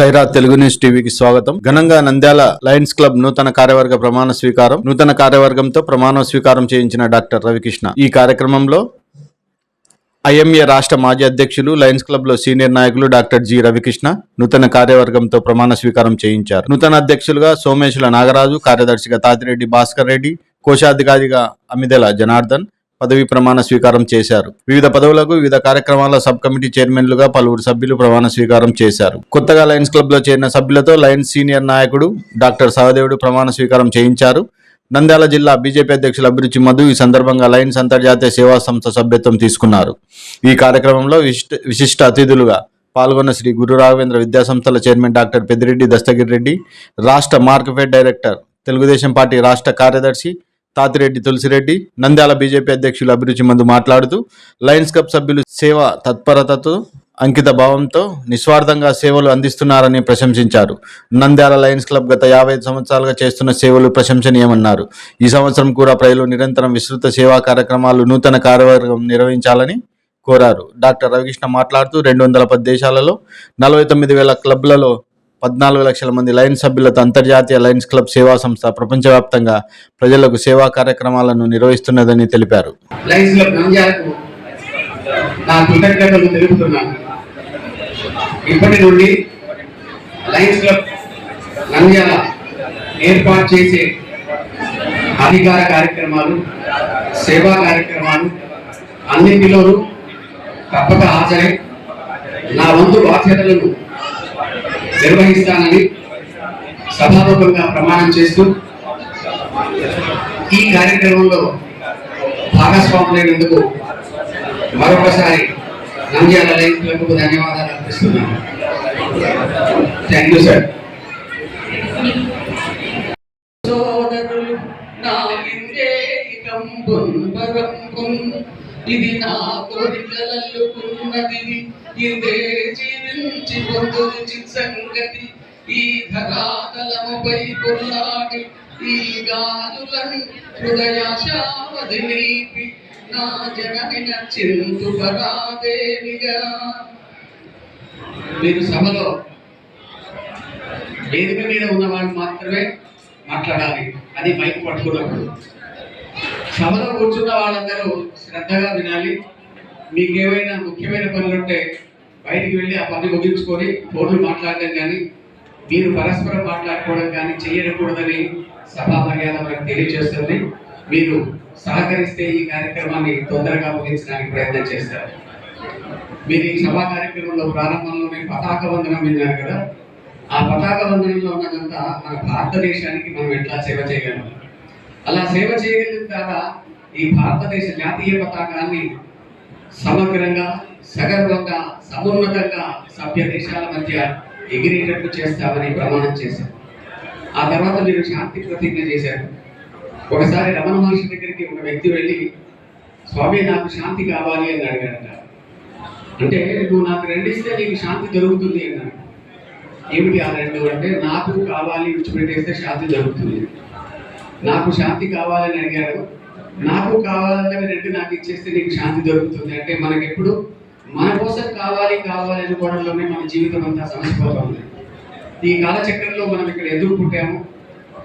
Sye Raa Telugu news టీవీకి స్వాగతం. ఘనంగా నంద్యాల లయన్స్ క్లబ్ నూతన కార్యవర్గ ప్రమాణ స్వీకారం నూతన కార్యవర్గంతో ప్రమాణ స్వీకారం చేయించిన డాక్టర్ రవికృష్ణ. ఈ కార్యక్రమంలో ఐఎంఏ రాష్ట్ర మాజీ అధ్యక్షులు లయన్స్ క్లబ్లో సీనియర్ నాయకులు డాక్టర్ జి రవికృష్ణ నూతన కార్యవర్గంతో ప్రమాణ స్వీకారం చేయించారు. నూతన అధ్యక్షులుగా సోమేశుల నాగరాజు కార్యదర్శిగా తాతిరెడ్డి భాస్కర్ రెడ్డి కోశాధికారిగా అమిదెల జనార్దన్ పదవి ప్రమాణ స్వీకారం చేశారు. వివిధ పదవులకు వివిధ కార్యక్రమాల సబ్ కమిటీ చైర్మన్లుగా పలువురు సభ్యులు ప్రమాణ స్వీకారం చేశారు. కొత్తగా లయన్స్ క్లబ్లో చేరిన సభ్యులతో లయన్స్ సీనియర్ నాయకుడు డాక్టర్ సహదేవుడు ప్రమాణ స్వీకారం చేయించారు. నంద్యాల జిల్లా బీజేపీ అధ్యక్షులు అభిరుచి మధు ఈ సందర్భంగా లయన్స్ అంతర్జాతీయ సేవా సంస్థ సభ్యత్వం తీసుకున్నారు. ఈ కార్యక్రమంలో విశిష్ట విశిష్ట అతిథులుగా పాల్గొన్న శ్రీ గురు రాఘవేంద్ర విద్యాసంస్థల చైర్మన్ డాక్టర్ పెద్దిరెడ్డి దస్తగిరి రెడ్డి రాష్ట్ర మార్క్ఫెడ్ డైరెక్టర్ తెలుగుదేశం పార్టీ రాష్ట్ర కార్యదర్శి తాతిరెడ్డి తులసిరెడ్డి నంద్యాల బీజేపీ అధ్యక్షులు అభిరుచి మందు మాట్లాడుతూ లయన్స్ క్లబ్ సభ్యులు సేవ తత్పరతతో అంకిత భావంతో నిస్వార్థంగా సేవలు అందిస్తున్నారని ప్రశంసించారు. నంద్యాల లయన్స్ క్లబ్ గత యాభై ఐదు సంవత్సరాలుగా చేస్తున్న సేవలు ప్రశంసనీయమన్నారు. ఈ సంవత్సరం కూడా ప్రజలు నిరంతరం విస్తృత సేవా కార్యక్రమాలు నూతన కార్యవర్గం నిర్వహించాలని కోరారు. డాక్టర్ రవికృష్ణ మాట్లాడుతూ రెండు వందల పది దేశాలలో నలభై తొమ్మిది వేల క్లబ్లలో పద్నాలుగు లక్షల మంది లయన్స్ సభ్యులతో అంతర్జాతీయ లయన్స్ క్లబ్ సేవా సంస్థ ప్రపంచవ్యాప్తంగా ప్రజలకు సేవా కార్యక్రమాలను నిర్వహిస్తున్నదని తెలిపారు. ఇప్పటి నుండి లయన్స్ క్లబ్ నంద్యాల ఏర్పాటు చేసే అధికార కార్యక్రమాలు సేవా కార్యక్రమాలు అన్నింటిలోనూ తప్పక హాజరై. నా వంతు బాధ్యతలను నిర్వహిస్తానని సభాముఖంగా ప్రమాణం చేస్తూ ఈ కార్యక్రమంలో భాగస్వాములైనందుకు మరొకసారి నంద్యాల లైఫ్ క్లబ్కు ధన్యవాదాలు అర్పిస్తున్నాను. థ్యాంక్ యూ సార్ సోదరులు నా ఇది నా కోరికలల్లుకున్నది ఇదే జీవించి పొందుచి సంగతి ఈ ధరాతలముపై పొల్లాడి ఈ గాలులను హృదయాశావధి నీపి నా జనమిన చింతు పరాదేవిగా మీరు సభలో వేదిక మీద ఉన్నవాళ్ళు మాత్రమే మాట్లాడాలి. అది మైక్ పట్టుకున్నప్పుడు. సభలో కూర్చున్న వాళ్ళందరూ శ్రద్ధగా వినాలి. మీకు ఏమైనా ముఖ్యమైన పనులుంటే బయటికి వెళ్ళి ఆ పని ముగించుకొని ఫోన్లు మాట్లాడడం కానీ మీరు పరస్పరం మాట్లాడుకోవడం కానీ చేయకూడదని సభా మర్యాద మనకు తెలియజేస్తుంది. మీరు సహకరిస్తే ఈ కార్యక్రమాన్ని తొందరగా ముగించడానికి ప్రయత్నం చేస్తారు. మీరు ఈ సభా కార్యక్రమంలో ప్రారంభంలోనే పతాక వందనం విన్నారు కదా. ఆ పతాక వందనంలో ఉన్నదంతా మన భారతదేశానికి మనం ఎట్లా సేవ చేయగలం? అలా సేవ చేయగలిగిన ద్వారా ఈ భారతదేశ జాతీయ పతాకాన్ని సమగ్రంగా సగర్వంగా సమున్నతంగా సభ్య దేశాల మధ్య ఎగిరేటట్టు చేస్తామని ప్రమాణం చేశారు. ఆ తర్వాత మీరు శాంతి ప్రతిజ్ఞ చేశారు. ఒకసారి రమణ మహర్షి దగ్గరికి ఒక వ్యక్తి వెళ్ళి స్వామి నాకు శాంతి కావాలి అని అడిగాడట. అంటే నువ్వు నాకు రెండిస్తే నీకు శాంతి దొరుకుతుంది అన్నాడు. ఏమిటి ఆ రెండు? అంటే నాకు కావాలి విడిచిపెట్టేస్తే శాంతి దొరుకుతుంది. నాకు శాంతి కావాలని అడిగాడు. నాకు కావాలంటే రెండు నాకు ఇచ్చేస్తే నీకు శాంతి దొరుకుతుంది. అంటే మనకెప్పుడు మన కోసం కావాలి కావాలి అనుకోవడంలోనే మన జీవితం అంతా సమసిపోతుంది ఈ కాలచక్రంలో మనం ఇక్కడ ఎదుర్కొంటాము. పుట్టాము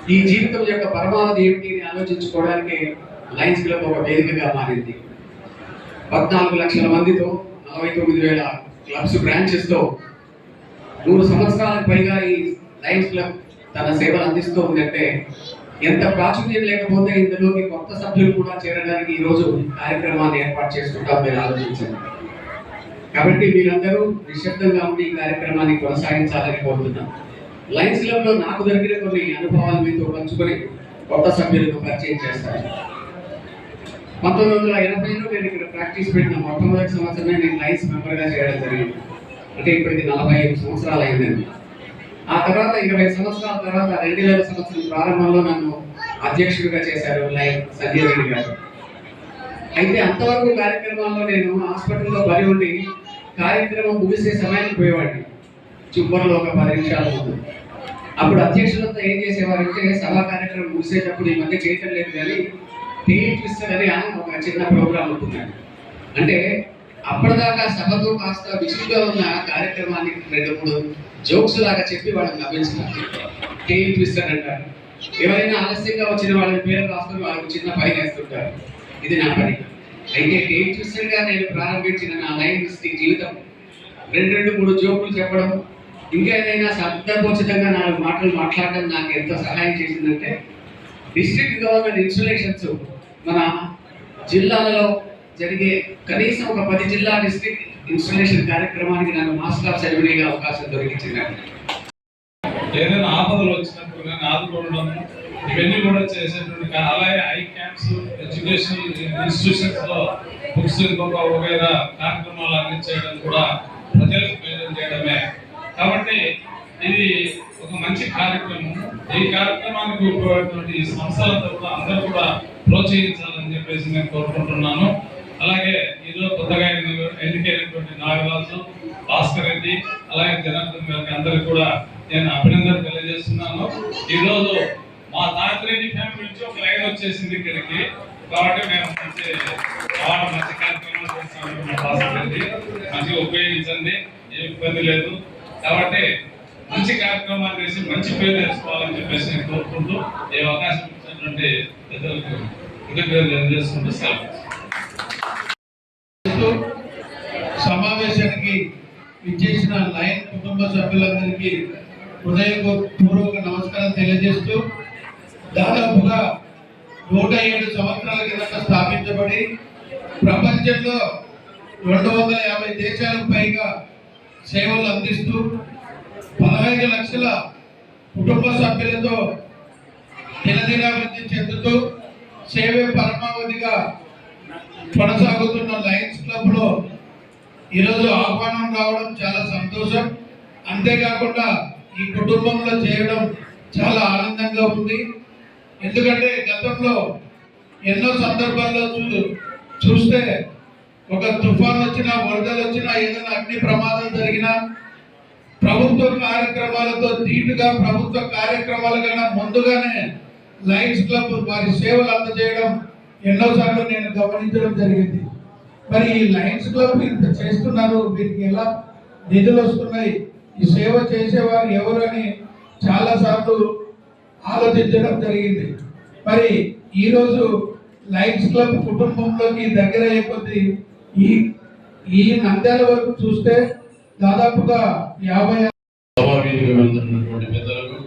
ఈ జీవితం యొక్క పరమావధి ఏమిటి అని ఆలోచించుకోవడానికి లయన్స్ క్లబ్ ఒక వేదికగా మారింది. పద్నాలుగు లక్షల మందితో నలభై తొమ్మిది వేల క్లబ్స్ బ్రాంచెస్తో మూడు సంవత్సరాలకు పైగా ఈ లయన్స్ క్లబ్ తన సేవలు అందిస్తూ ఉందంటే ఎంత ప్రాచుర్యం లేకపోతే ఇందులోకి కొత్త సభ్యులు కూడా చేరడానికి ఈ రోజు కార్యక్రమాన్ని ఏర్పాటు చేసుకుంటాం మీరు ఆలోచించండి. కాబట్టి మీరందరూ నిశ్శబ్దంగా ఉండి ఈ కార్యక్రమాన్ని కొనసాగించాలని కోరుతున్నాం. లైన్స్ క్లబ్లో నాకు దొరికిన కొన్ని అనుభవాలు మీతో పంచుకొని కొత్త సభ్యులకు పరిచయం చేస్తాను. పంతొమ్మిది వందల ఎనభైలో నేను ఇక్కడ ప్రాక్టీస్ పెట్టిన మొట్టమొదటి సంవత్సరమే నేను లైన్స్ మెంబర్గా చేయడం జరిగింది. అంటే ఇప్పటికి నలభై ఐదు సంవత్సరాలు అయిందండి. ఆ తర్వాత ఇరవై సంవత్సరాల తర్వాత రెండు వేల సంవత్సరం ప్రారంభంలో నన్ను అధ్యక్షుడిగా చేశారు లైన్ సంజయ్ రెడ్డి గారు. అయితే అంతవరకు కార్యక్రమాల్లో నేను హాస్పిటల్లో పని ఉండి కార్యక్రమం ముగిసే సమయానికి పోయేవాడిని. చివరిలో ఒక పది నిమిషాలు ముందు అప్పుడు అధ్యక్షులంతా ఏం చేసేవారంటే సభా కార్యక్రమం ముగిసేటప్పుడు ఈ మధ్య చేయటం లేదు కానీ టీవీ ట్విస్టర్ అని ఒక చిన్న ప్రోగ్రాం ఉంటున్నాడు. అంటే అప్పటిదాకా సభతో కాస్త విసుగుగా ఉన్న కార్యక్రమాన్ని రెండు మూడు జోక్స్ లాగా చెప్పి వాళ్ళని నవ్వించాలి టెయిల్ ట్విస్టర్ అంటారు ఎవరైనా ఆలస్యంగా వచ్చిన వాళ్ళని పేరు రాసుకొని వాళ్ళకి చిన్న పని వేస్తుంటారు. ఇది నా పని. అయితే టెయిల్ ట్విస్టర్ నేను ప్రారంభించిన నా లైన్ జీవితం. రెండు రెండు మూడు జోకులు చెప్పడం. ఇంకా ఏదైనా నాలుగు మాటలు మాట్లాడడం నాకు ఎంత సహాయం చేసిందంటే డిస్ట్రిక్ట్ గవర్నమెంట్ ఇన్స్టలేషన్స్ మన జిల్లాలలో జరిగే కనీసం ఒక పది జిల్లా డిస్ట్రిక్ట్ ఇన్స్టలేషన్ కార్యక్రమానికి నన్ను మాస్టర్ ఆఫ్ సెరమనీగా అవకాశం దొరికించింది. ఏదైనా ఆపదలు వచ్చినప్పుడు కానీ ఆదుకోవడం ఇవన్నీ కూడా చేసేటువంటి కా- అలాగే ఐ క్యాంప్స్ ఎడ్యుకేషన్ ఇన్స్టిట్యూషన్స్లో బుక్స్ ఇంకొక వగైరా కార్యక్రమాలు అందించేయడం కూడా ప్రజలకు ప్రయోజనం చేయడమే. కాబట్టి ఇది ఒక మంచి కార్యక్రమం. ఈ కార్యక్రమానికి ఉపయోగపడేటువంటి ఈ సంస్థలతో కూడా అందరూ కూడా ప్రోత్సహించాలని చెప్పేసి నేను కోరుకుంటున్నాను. అలాగే ఈరోజు కొత్తగా ఎన్నికైనటువంటి నాగరాజు భాస్కర్ రెడ్డి అలాగే జనార్దన్ గారికి అందరికి కూడా నేను అభినందన తెలియజేస్తున్నాను. ఈరోజు మా తాతిరెడ్డి ఫ్యామిలీ నుంచి ఒక లైన్ వచ్చేసింది ఇక్కడికి. కాబట్టి మేము మంచి చాలా మంచి కార్యక్రమాలు చేస్తాము మా మంచిగా ఉపయోగించండి ఏ ఇబ్బంది లేదు. కాబట్టి మంచి కార్యక్రమాలు చేసి మంచి పేరు తెచ్చుకోవాలని చెప్పేసి నేను కోరుకుంటూ ఏ అవకాశం ఇచ్చినటువంటి పెద్దలకు కృతజ్ఞతలు తెలియజేసుకుంటూ సెలవు సమావేశానికి విచ్చేసిన లైన్ కుటుంబ సభ్యులందరికీ హృదయపూర్వక నమస్కారం తెలియజేస్తూ దాదాపుగా నూట ఏడు సంవత్సరాల కిందట స్థాపించబడి ప్రపంచంలో రెండు వందల యాభై దేశాలకు పైగా సేవలు అందిస్తూ పదహైదు లక్షల కుటుంబ సభ్యులతో దినదినాభివృద్ధి చెందుతూ సేవే పరమావధిగా కొనసాగుతున్న లయన్స్ క్లబ్లో ఈరోజు ఆహ్వానం రావడం చాలా సంతోషం. అంతేకాకుండా ఈ కుటుంబంలో చేయడం చాలా ఆనందంగా ఉంది. ఎందుకంటే గతంలో ఎన్నో సందర్భాల్లో చూ చూస్తే ఒక తుఫాన్ వచ్చినా వరదలు వచ్చినా ఏదైనా అగ్ని ప్రమాదం జరిగినా ప్రభుత్వ కార్యక్రమాలతో ధీటుగా ప్రభుత్వ కార్యక్రమాల కన్నా ముందుగానే లయన్స్ క్లబ్ వారి సేవలు అందజేయడం ఎన్నోసార్లు నేను గమనించడం జరిగింది. మరి ఈ లయన్స్ క్లబ్ ఇంత చేస్తున్నారు వీరికి ఎలా నిధులు వస్తున్నాయి? ఈ సేవ చేసేవారు ఎవరు అని చాలా సార్లు ఆలోచించడం జరిగింది. మరి ఈరోజు లయన్స్ క్లబ్ కుటుంబంలోకి దగ్గర అయిపోతే ఈ ఈ నంద్యాల వరకు చూస్తే దాదాపుగా యాభై పెద్దలకు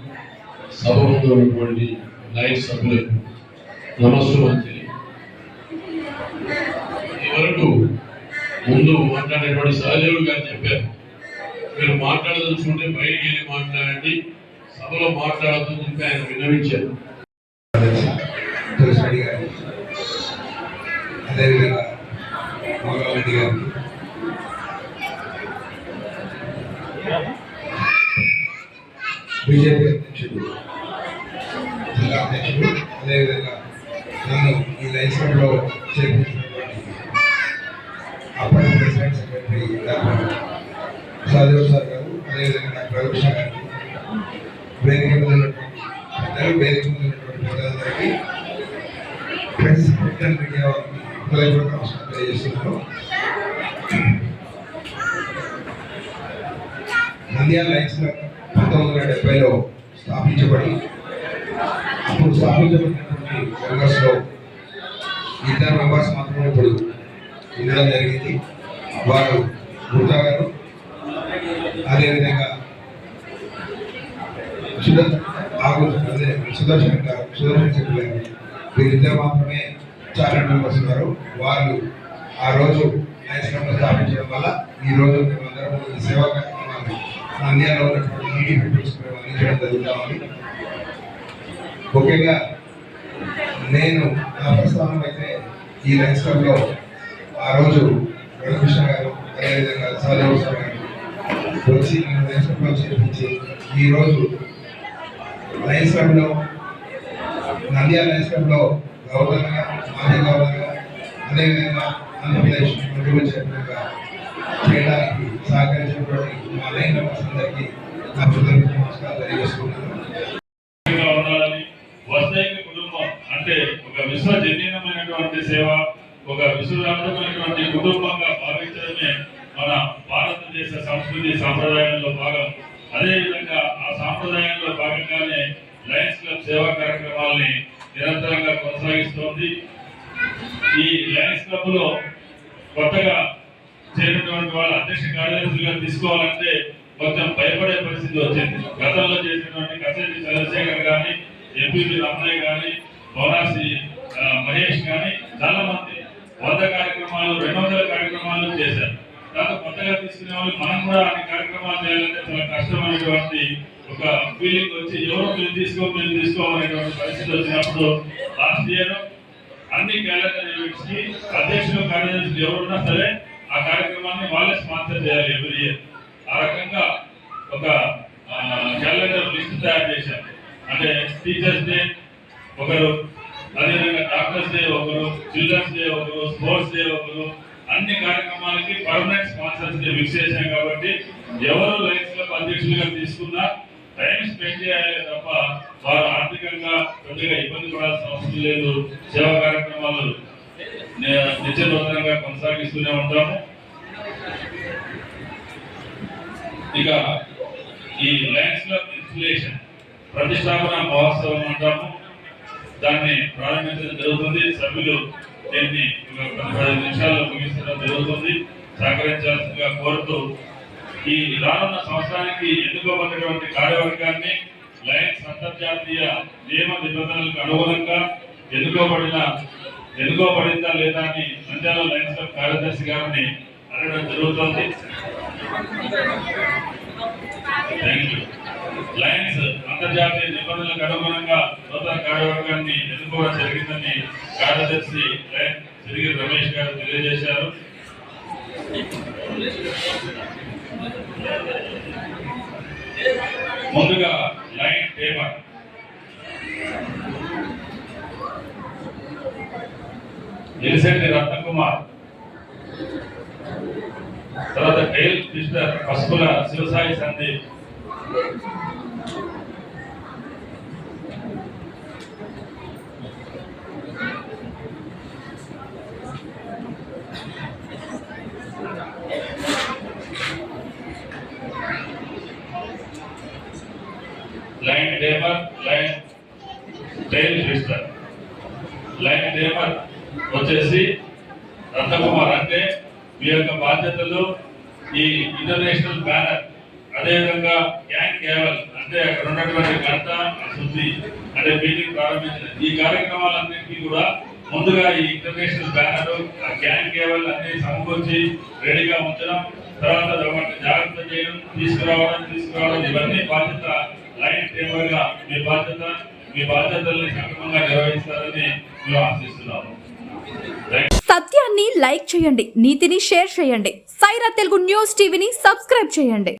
సభ ముందు ఉన్నటువంటి లైట్ సభ్యులకు నమస్తే ఈ వరకు ముందు మాట్లాడేటువంటి సహజీవులు గారు చెప్పారు. మీరు మాట్లాడదలుచుకుంటే బయటికి వెళ్ళి మాట్లాడండి. సభలో మాట్లాడద్దని చెప్పి ఆయన విన్నవించారు. అదేవిధంగా మోగారెడ్డి గారు. బీజేపీ అధ్యక్షుడు జిల్లా అధ్యక్షుడు అదేవిధంగా నన్ను ఈ లైన్స్లో చేర్పించినటువంటి అప్పటి ప్రెసిడెంట్ సెక్రటరీ సార్ గారు అదేవిధంగా డాక్టర్ రవికృష్ణ వేదిక మీద ఉన్నటువంటి పెద్దలు వేదిక మీద ఉన్నటువంటి పెద్దలందరికీ ప్రెస్ ప్రింట్ మీడియా వారికి హృదయపూర్వక నమస్కారం ఉన్నారు నంద్యాల లైన్స్ క్లబ్ పంతొమ్మిది వందల డెబ్బైలో స్థాపించబడి అప్పుడు స్థాపించబడినటువంటి మెంబర్స్లో ఇద్దరు మెంబర్స్ మాత్రమే ఇప్పుడు ఉండడం జరిగింది. వారు గుర్తా గారు అదేవిధంగా సుదర్శన్ గారు సుదర్శన్ శెట్టి గారు వీరిద్దరు మాత్రమే చాలా మెంబర్స్ ఉన్నారు. వారు ఆ రోజు లయన్స్ స్థాపించడం వల్ల ఈ రోజు మేమందరం సేవా కార్యక్రమాన్ని నంద్యాలలో ఉన్నటువంటి నీటి పీపుల్స్ మేము అందించడం జరుగుతామని ముఖ్యంగా నేను నా ప్రస్థానం అయితే ఈ లయన్స్ ఆ రోజు రఘుకృష్ణ గారు అదేవిధంగా సహదేవ్ గారు వచ్చి నన్ను లయన్స్ చేర్పించి ఈరోజు రోజు లయన్స్ క్లబ్లో నంద్యాల లయన్స్ క్లబ్లో గవర్నర్గా మాజీ గవర్నర్గా అదేవిధంగా ఆంధ్రప్రదేశ్ ముందుకు చేయడానికి సహకరించినటువంటి మా లైన్ అందరికీ నా ప్రజలకు కుటుంబం అంటే ఒక విశ్వజనీయమైనటువంటి సేవ ఒక విశ్వవ్యాప్తమైనటువంటి కుటుంబంగా భావించడమే మన భారతదేశ సంస్కృతి సాంప్రదాయంలో భాగం. అదేవిధంగా పరిస్థితి వచ్చింది. గతంలో చేసినటువంటి కసేటి చంద్రశేఖర్ గాని ఎంపీపీ రమణయ్య గాని బోనాసి మహేష్ గాని చాలా మంది వంద కార్యక్రమాలు రెండు వందల కార్యక్రమాలు చేశారు. తర్వాత కొత్తగా తీసుకునే వాళ్ళు మనం కూడా అన్ని కార్యక్రమాలు చేయాలంటే చాలా కష్టమైనటువంటి ఒక ఫీలింగ్ వచ్చి ఎవరు మీరు తీసుకో మీరు తీసుకోవాలనేటువంటి పరిస్థితి వచ్చినప్పుడు లాస్ట్ ఇయర్ అన్ని క్యాలెండర్ ఈవెంట్స్కి అధ్యక్షులు కార్యదర్శులు ఎవరున్నా సరే ఆ కార్యక్రమాన్ని వాళ్ళే స్పాన్సర్ చేయాలి ఎవ్రీ ఇయర్ ఆ రకంగా ఒక క్యాలెండర్ లిస్ట్ తయారు చేశాం అంటే టీచర్స్ డే ఒకరు అదేవిధంగా డాక్టర్స్ డే ఒకరు చిల్డ్రన్స్ డే ఒకరు స్పోర్ట్స్ డే ఒకరు అన్ని కార్యక్రమాలకి పర్మనెంట్ స్పాన్సర్స్ డే ఫిక్స్ చేశాం కాబట్టి ఎవరు లైన్స్ క్లబ్ అధ్యక్షులుగా తీసుకున్నా టైం స్పెండ్ చేయాలి తప్ప వారు ఆర్థికంగా పెద్దగా ఇబ్బంది పడాల్సిన అవసరం లేదు. సేవా కార్యక్రమాలు నిత్యనూతనంగా కొనసాగిస్తూనే ఉంటాము. ఇక ఈ లైన్స్ క్లబ్ ఇన్స్టలేషన్ ప్రతిష్టాపన మహోత్సవం అంటాము. దాన్ని ప్రారంభించడం జరుగుతుంది. సభ్యులు దీన్ని పది పదిహేను నిమిషాల్లో ముగించడం జరుగుతుంది. సహకరించాల్సిందిగా కోరుతూ ఈ రానున్న సంవత్సరానికి ఎన్నుకోబడినటువంటి కార్యవర్గాన్ని లయన్స్ అంతర్జాతీయ నియమ నిబంధనలకు అనుగుణంగా ఎన్నుకోబడిన ఎన్నుకోబడిందా లేదా అని నంద్యాల లయన్స్ క్లబ్ కార్యదర్శి గారిని అడగడం జరుగుతుంది. థ్యాంక్ యూ లయన్స్ అంతర్జాతీయ నిబంధనలకు అనుగుణంగా నూతన కార్యవర్గాన్ని ఎన్నుకోవడం జరిగిందని కార్యదర్శి తిరిగి రమేష్ గారు తెలియజేశారు. ముందుగా లైన్ టేబర్ ఎలిసెట్టి రత్నకుమార్. తర్వాత టైల్ మిస్టర్ పసుపుల శివసాయి సందీప్ లైన్ డేమర్ లైన్ టైల్ మిస్టర్ లైన్ డేమర్ వచ్చేసి రత్నకుమార్ అంటే మీ యొక్క బాధ్యతలు ఈ ఇంటర్నేషనల్ బ్యానర్ అదేవిధంగా గ్యాంగ్ కేవల్ అంటే అక్కడ ఉన్నటువంటి గంట శుద్ధి అంటే మీటింగ్ ప్రారంభించిన ఈ కార్యక్రమాలన్నింటినీ కూడా ముందుగా ఈ ఇంటర్నేషనల్ బ్యానర్ ఆ గ్యాంగ్ కేవల్ అన్ని సమకూర్చి రెడీగా ఉంచడం తర్వాత వాటిని జాగ్రత్త చేయడం తీసుకురావడం తీసుకురావడం ఇవన్నీ బాధ్యత లైన్ టేబుల్ మీ బాధ్యత మీ బాధ్యతల్ని సక్రమంగా నిర్వహిస్తారని మేము ఆశిస్తున్నాము. సత్యాన్ని లైక్ చేయండి నీతిని షేర్ చేయండి. సైరా తెలుగు న్యూస్ టీవీని సబ్స్క్రైబ్ చేయండి.